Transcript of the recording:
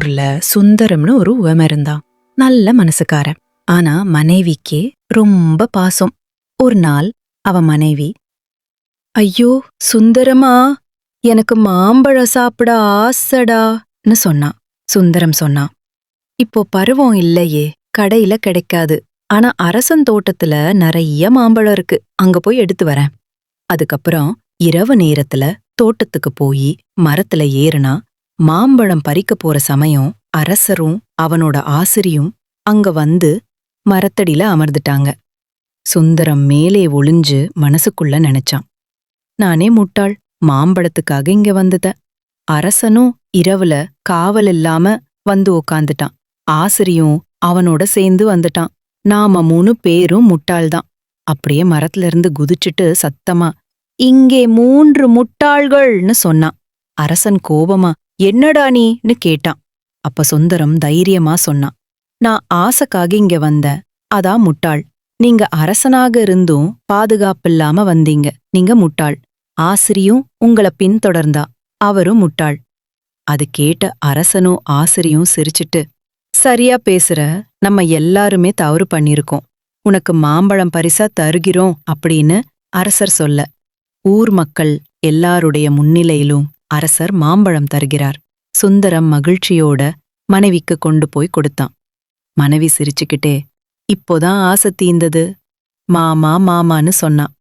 ஊர்ல சுந்தரம்னு ஒரு உவம இருந்தான். நல்ல மனசுக்காரன். ஆனா மனைவிக்கே ரொம்ப பாசம். ஒரு நாள் அவ மனைவி ஐயோ சுந்தரமா எனக்கு மாம்பழம் சாப்பிட ஆசடான்னு சொன்னான் சுந்தரம் சொன்னான் இப்போ பருவம் இல்லையே கடையில கிடைக்காது. ஆனா அரசன் தோட்டத்துல நிறைய மாம்பழம் இருக்கு. அங்க போய் எடுத்து வரேன். அதுக்கப்புறம் இரவு நேரத்துல தோட்டத்துக்கு போய் மரத்துல ஏறுனா மாம்பழம் பறிக்க போற சமயம் அரசரும் அவனோட ஆசிரியும் அங்க வந்து மரத்தடியில அமர்ந்துட்டாங்க. சுந்தரம் மேலே ஒளிஞ்சு மனசுக்குள்ள நினைச்சான். நானே முட்டாள் மாம்பழத்துக்காக இங்க வந்துட்டேன். அரசனும் இரவுல காவல் இல்லாம வந்து உக்காந்துட்டான். ஆசிரியும் அவனோட சேர்ந்து வந்துட்டான். நாம மூணு பேரும் முட்டாள்தான். அப்படியே மரத்துல இருந்து குதிச்சுட்டு சத்தமா இங்கே மூன்று முட்டாள்கள்னு சொன்னான். அரசன் கோபமா என்னடா நீன்னு கேட்டான். அப்ப சுந்தரம் தைரியமா சொன்னான். நான் ஆசைக்காக இங்க வந்தேன் அதான் முட்டாள். நீங்க அரசனாக இருந்தும் பாதுகாப்பில்லாம வந்தீங்க. நீங்க முட்டாள். ஆசிரியும் உங்கள பின்தொடர்ந்தா. அவரும் முட்டாள். அது கேட்ட அரசனும் ஆசிரியும் சிரிச்சிட்டு சரியா பேசுற. நம்ம எல்லாருமே தவறு பண்ணிருக்கோம். உனக்கு மாம்பழம் பரிசா தருகிறோம் அப்படின்னு அரசர் சொல்ல ஊர் மக்கள் எல்லாருடைய முன்னிலையிலும் அரசர் மாம்பழம் தருகிறார். சுந்தரம் மகிழ்ச்சியோட மனைவிக்கு கொண்டு போய் கொடுத்தான். மனைவி சிரிச்சுக்கிட்டே இப்போதான் ஆசை தீந்தது. மாமா மாமான்னு சொன்னான்.